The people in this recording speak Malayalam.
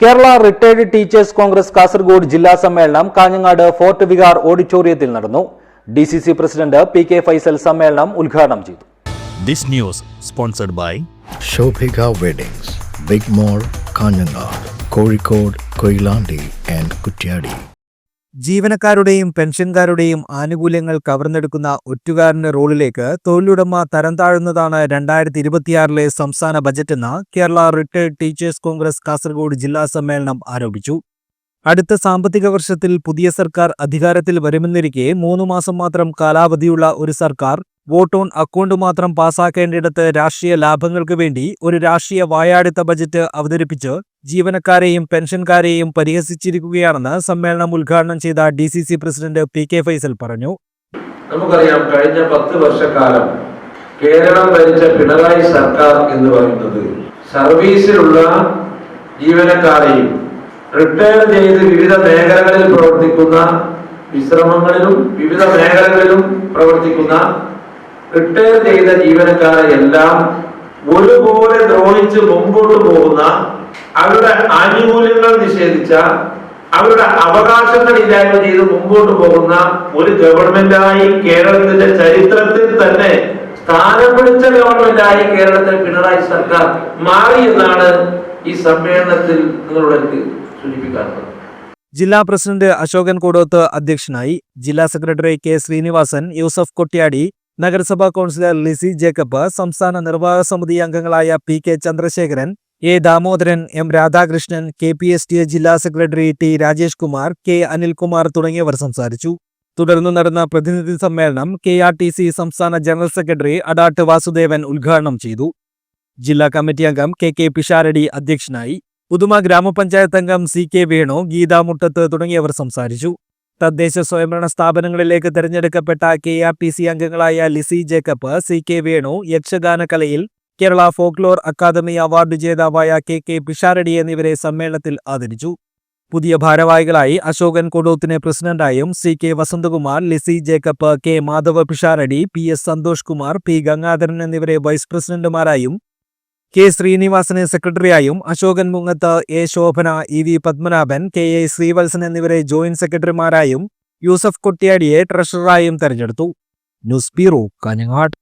Kerala retired teachers congress Kasaragod ജില്ലാ സമ്മേളനം കാഞ്ഞങ്ങാട് ഫോർട്ട് വികാർ ഓഡിറ്റോറിയത്തിൽ നടന്നു D C C president P K Faisal സമ്മേളനം ഉദ്ഘാടനം ചെയ്തു This news sponsored by Shobhika Weddings, Big mall Kanhangad Kozhikode Koilandi and Kutyadi. ജീവനക്കാരുടെയും പെൻഷൻകാരുടെയും ആനുകൂല്യങ്ങൾ കവർന്നെടുക്കുന്ന ഒറ്റുകാരന്റെ റോളിലേക്ക് തൊഴിലുടമ തരം താഴുന്നതാണ് രണ്ടായിരത്തി ഇരുപത്തിയാറിലെ സംസ്ഥാന ബജറ്റെന്ന് Kerala retired teachers congress Kasaragod ജില്ലാ സമ്മേളനം ആരോപിച്ചു. അടുത്ത സാമ്പത്തിക വർഷത്തിൽ പുതിയ സർക്കാർ അധികാരത്തിൽ വരുമെന്നിരിക്കെ മൂന്നു മാസം മാത്രം കാലാവധിയുള്ള ഒരു സർക്കാർ വോട്ട് ഓൺ അക്കൗണ്ട് മാത്രം പാസാക്കേണ്ടിടത്ത് രാഷ്ട്രീയ ലാഭങ്ങൾക്ക് വേണ്ടി ഒരു രാഷ്ട്രീയ വായാടിത്ത ബജറ്റ് അവതരിപ്പിച്ച് ജീവനക്കാരെയും പെൻഷൻകാരെയും പരിഹസിച്ചിരിക്കുകയാണെന്ന് സമ്മേളനം ഉദ്ഘാടനം ചെയ്ത D C C president P K Faisal പറഞ്ഞു. നമുക്കറിയാം കഴിഞ്ഞ പത്ത് വർഷക്കാലം കേരളം ഭരിച്ച പിണറായി സർക്കാർ എന്ന് പറയുന്നത് സർവീസിലുള്ള ജീവനക്കാരെയും റിട്ടയർ ചെയ്ത് വിവിധ മേഖലകളിൽ പ്രവർത്തിക്കുന്ന വിശ്രമങ്ങളിലും വിവിധ മേഖലകളിലും പ്രവർത്തിക്കുന്ന റിട്ടയർ ചെയ്ത ജീവനക്കാരെ എല്ലാം ഒരുപോലെ ദ്രോഹിച്ച് മുമ്പോട്ട് പോകുന്ന അവരുടെ ആനുകൂല്യങ്ങൾ നിഷേധിച്ച അവരുടെ അവകാശങ്ങൾ ഇല്ലായ്മ ചെയ്ത് മുമ്പോട്ട് പോകുന്ന ഒരു ഗവൺമെന്റായി കേരളത്തിന്റെ ചരിത്രത്തിൽ തന്നെ സ്ഥാനം പിടിച്ച ഗവൺമെന്റായി കേരളത്തിൽ പിണറായി സർക്കാർ മാറി എന്നാണ് ഈ സമ്മേളനത്തിൽ നിങ്ങളോട് എനിക്ക് സൂചിപ്പിക്കാറുള്ളത് ജില്ലാ പ്രസിഡന്റ് അശോകൻ കൂടോത്ത് അധ്യക്ഷനായി ജില്ലാ സെക്രട്ടറി കെ ശ്രീനിവാസൻ യൂസഫ് കൊട്ടിയാടി നഗരസഭാ കൗൺസിലർ ലിസി ജേക്കബ് സംസ്ഥാന നിർവാഹക സമിതി അംഗങ്ങളായ P K Chandrasekharan A Damodaran M Radhakrishnan K P S T A ജില്ലാ secretary T Rajesh Kumar K Anilkumar തുടങ്ങിയവർ സംസാരിച്ചു. തുടർന്ന് നടന്ന പ്രതിനിധി സമ്മേളനം കെ ആർ ടി സി സംസ്ഥാന ജനറൽ സെക്രട്ടറി അഡാട്ട് വാസുദേവൻ ഉദ്ഘാടനം ചെയ്തു. ജില്ലാ കമ്മിറ്റി അംഗം കെ കെ പിഷാരടി അധ്യക്ഷനായി. പുതുമ ഗ്രാമപഞ്ചായത്ത് അംഗം സി കെ വേണു ഗീതാ മുട്ടത്ത് തുടങ്ങിയവർ സംസാരിച്ചു. തദ്ദേശ സ്വയംഭരണ സ്ഥാപനങ്ങളിലേക്ക് തെരഞ്ഞെടുക്കപ്പെട്ട കെ ആർ ടി സി അംഗങ്ങളായ ലിസി ജേക്കബ് സി കെ വേണു യക്ഷഗാന കലയിൽ കേരള ഫോക്ലോർ അക്കാദമി അവാർഡ് ജേതാവായ കെ കെ പിഷാരടി എന്നിവരെ സമ്മേളനത്തിൽ ആദരിച്ചു. പുതിയ ഭാരവാഹികളായി അശോകൻ കൊടൂത്തിനെ പ്രസിഡന്റായും C K Vasanthakumar Lissy Jacob K Madhava Pisharody P S Santhosh Kumar P Gangadharan എന്നിവരെ വൈസ് പ്രസിഡന്റുമാരായും കെ ശ്രീനിവാസന് സെക്രട്ടറിയായും Ashokan Mungath A Shobhana E V Padmanabhan K A Sreevalsan എന്നിവരെ ജോയിന്റ് സെക്രട്ടറിമാരായും യൂസഫ് കൊട്ടിയാടിയെ ട്രഷററായും തെരഞ്ഞെടുത്തു. News bureau Kanhangad.